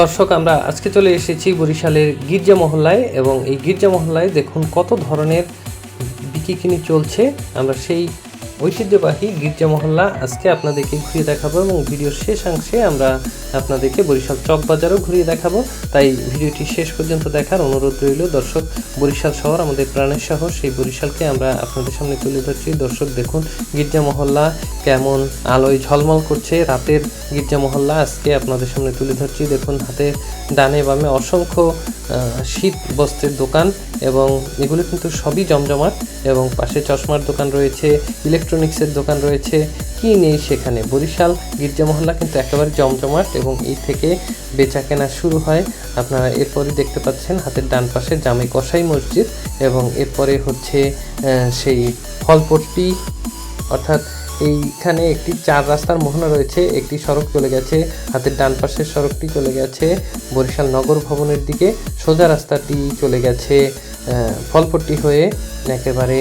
দর্শক, আমরা আজকে চলে এসেছি বরিশালের গির্জা মহল্লায় এবং এই গির্জা মহল্লায় দেখুন কত ধরনের বিকিকিনি চলছে। আমরা সেই ঐতিহ্যবাহী গির্জা মহল্লা আজকে আপনাদেরকে ঘুরিয়ে দেখাবো এবং ভিডিওর শেষাংশে আমরা আপনাদেরকে বরিশাল চক বাজারও ঘুরিয়ে দেখাবো। তাই ভিডিওটি শেষ পর্যন্ত দেখার অনুরোধ রইল। দর্শক, বরিশাল শহর আমাদের প্রাণের শহর, সেই বরিশালকে আমরা আপনাদের সামনে তুলে ধরছি। দর্শক, দেখুন গির্জা মহল্লা কেমন আলোয় ঝলমল করছে। রাতের গির্জা মহল্লা আজকে আপনাদের সামনে তুলে ধরছি। দেখুন, হাতে ডানে বামে অসংখ্য শীত বস্ত্রের দোকান। এবং এগুলো কিন্তু সবই জমজমাট এবং পাশে চশমার দোকান রয়েছে ইলেকট্রনিক্সের দোকান রয়েছে। কি নেই সেখানে? বরিশাল গির্জা মহল্লা কিন্তু একেবারে জমজমাট এবং এই থেকে বেচা কেনা শুরু হয়। আপনারা এরপরে দেখতে পাচ্ছেন হাতের ডান পাশে জামে কসাই মসজিদ এবং এরপরে হচ্ছে সেই ফলপট্টি, অর্থাৎ এইখানে একটি চার রাস্তার মোহনা রয়েছে, একটি সড়ক চলে গেছে, হাতের ডান পাশের সড়কটি চলে গেছে, বরিশাল নগর ভবনের দিকে সোজা রাস্তাটি চলে গেছে ফলপট্টি হয়ে একেবারে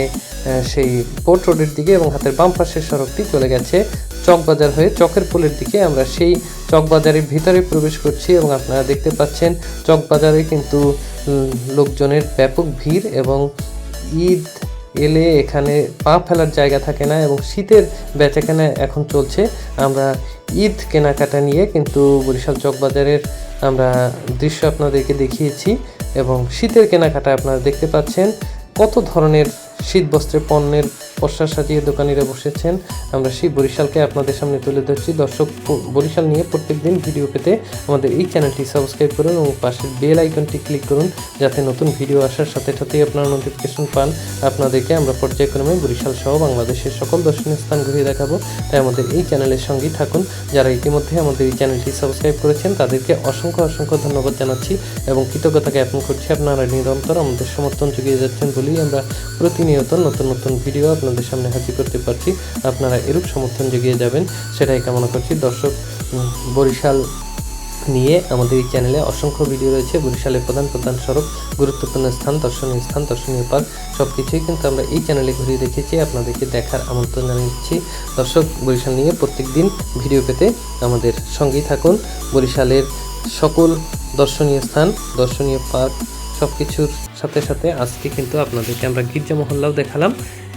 সেই পোর্ট রোডের দিকে এবং হাতের বাম পাশের সড়কটি চলে গেছে, চকবাজার হয়ে চকের পোলের দিকে আমরা সেই চকবাজারের ভিতরে প্রবেশ করছি এবং আপনারা দেখতে পাচ্ছেন চকবাজারে কিন্তু লোকজনের ব্যাপক ভিড় এবং ঈদ এলে এখানে পা ফেলার জায়গা থাকে না এবং শীতের বেচাকেনা এখন চলছে। আমরা ঈদ কেনাকাটা নিয়ে কিন্তু বরিশাল চকবাজারের আমরা দৃশ্য আপনাদেরকে দেখিয়েছি এবং শীতের কেনাকাটা আপনারা দেখতে পাচ্ছেন। কত ধরনের শীত বস্ত্রের পণ্যের পশ্চা সাজিয়ে দোকানিরা বসেছেন। আমরা সেই বরিশালকে আপনাদের সামনে তুলে ধরছি। দর্শক, বরিশাল নিয়ে প্রত্যেকদিন ভিডিও পেতে আমাদের এই চ্যানেলটি সাবস্ক্রাইব করুন এবং পাশের বেল আইকনটি ক্লিক করুন যাতে নতুন ভিডিও আসার সাথে সাথেই আপনারা নোটিফিকেশন পান। আপনাদেরকে আমরা পর্যায়ক্রমে বরিশাল সহ বাংলাদেশের সকল দর্শনীয় স্থান ঘুরিয়ে দেখাবো। তাই আমাদের এই চ্যানেলের সঙ্গেই থাকুন। যারা ইতিমধ্যে আমাদের এই চ্যানেলটি সাবস্ক্রাইব করেছেন, তাদেরকে অসংখ্য অসংখ্য ধন্যবাদ জানাচ্ছি এবং কৃতজ্ঞতা জ্ঞাপন করছি আপনারা নিরন্তর আমাদের সমর্থন যুগিয়ে যাচ্ছেন বলেই আমরা প্রতিনিয়ত নতুন নতুন ভিডিও আপনাদের সামনে হাজির করতে পারছি। আপনারা এরূপ সমর্থন যুগিয়ে যাবেন, সেটাই কামনা করছি। দর্শক বরিশাল নিয়ে আমাদের এই চ্যানেলে অসংখ্য ভিডিও রয়েছে। বরিশালের প্রধান প্রধান সড়ক, গুরুত্বপূর্ণ স্থান, দর্শনীয় স্থান, দর্শনীয় পার্ক সব কিছুই কিন্তু আমরা এই চ্যানেলে ঘুরিয়ে দেখেছি। আপনাদেরকে দেখার আমন্ত্রণ জানিয়েছি। দর্শক, বরিশাল নিয়ে প্রত্যেক দিন ভিডিও পেতে আমাদের সঙ্গেই থাকুন। বরিশালের সকল দর্শনীয় স্থান, দর্শনীয় পার্ক সব কিছুর সাথে সাথে আজকে কিন্তু আপনাদেরকে আমরা গির্জা মহল্লাও দেখালাম।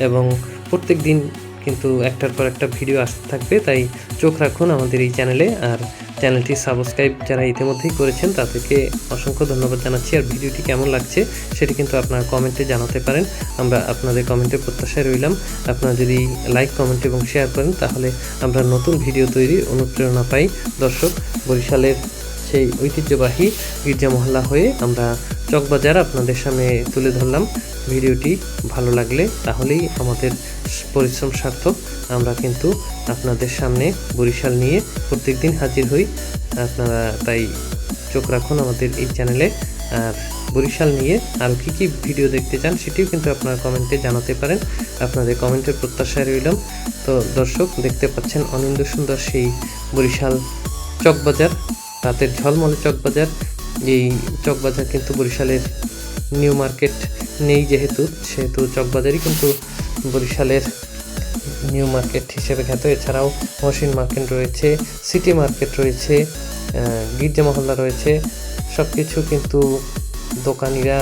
এবং প্রত্যেক দিন কিন্তু একটার পর একটা ভিডিও আসতে থাকবে, তাই চোখ রাখুন আমাদের এই চ্যানেলে আর চ্যানেলটি সাবস্ক্রাইব যারা ইতিমধ্যেই করেছেন তাদেরকে অসংখ্য ধন্যবাদ জানাচ্ছি। আর ভিডিওটি কেমন লাগছে সেটি কিন্তু আপনারা কমেন্টে জানাতে পারেন। আমরা আপনাদের কমেন্টে প্রত্যাশায় রইলাম। আপনারা যদি লাইক, কমেন্ট এবং শেয়ার করেন, তাহলে আমরা নতুন ভিডিও তৈরির অনুপ্রেরণা পাই। দর্শক, বরিশালের সেই ঐতিহ্যবাহী গির্জা মহল্লা হয়ে আমরা চকবাজার আপনাদের সামনে তুলে ধরলাম। ভিডিওটি ভালো লাগলে তাহলেই আমাদের পরিশ্রম সার্থক। আমরা কিন্তু আপনাদের সামনে বরিশাল নিয়ে প্রত্যেকদিন হাজির হই। আপনারা তাই চোখ রাখুন আমাদের এই চ্যানেলে। আর বরিশাল নিয়ে আরও কী কী ভিডিও দেখতে চান সেটিও কিন্তু আপনারা কমেন্টে জানাতে পারেন। আপনাদের কমেন্টের প্রত্যাশায় রইলাম। তো দর্শক, দেখতে পাচ্ছেন অনিন্দ সুন্দর সেই বরিশাল চকবাজার রাতের ঝলমলে চকবাজার এই চকবাজার কিন্তু বরিশালের নিউ মার্কেট নেই যেহেতু, সেহেতু চকবাজারই কিন্তু বরিশালের নিউ মার্কেট হিসেবে খ্যাত। এছাড়াও মহসিন মার্কেট রয়েছে, সিটি মার্কেট রয়েছে গির্জা মহল্লা রয়েছে সব কিছু কিন্তু দোকানিরা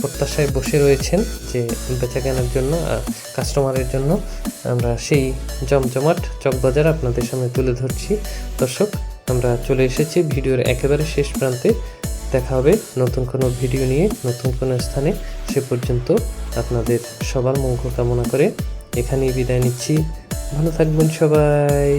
প্রত্যাশায় বসে রয়েছেন যে বেচা কেনার জন্য কাস্টমারের জন্য। আমরা সেই জমজমাট চকবাজার আপনাদের সামনে তুলে ধরছি। দর্শক আমরা চলে এসেছি ভিডিওর একেবারে শেষ প্রান্তে। দেখা হবে নতুন কোনো ভিডিও নিয়ে, নতুন কোনো স্থানে। সে পর্যন্ত আপনাদের সবার মঙ্গল কামনা করে এখানেই বিদায় নিচ্ছি। ভালো থাকবেন সবাই।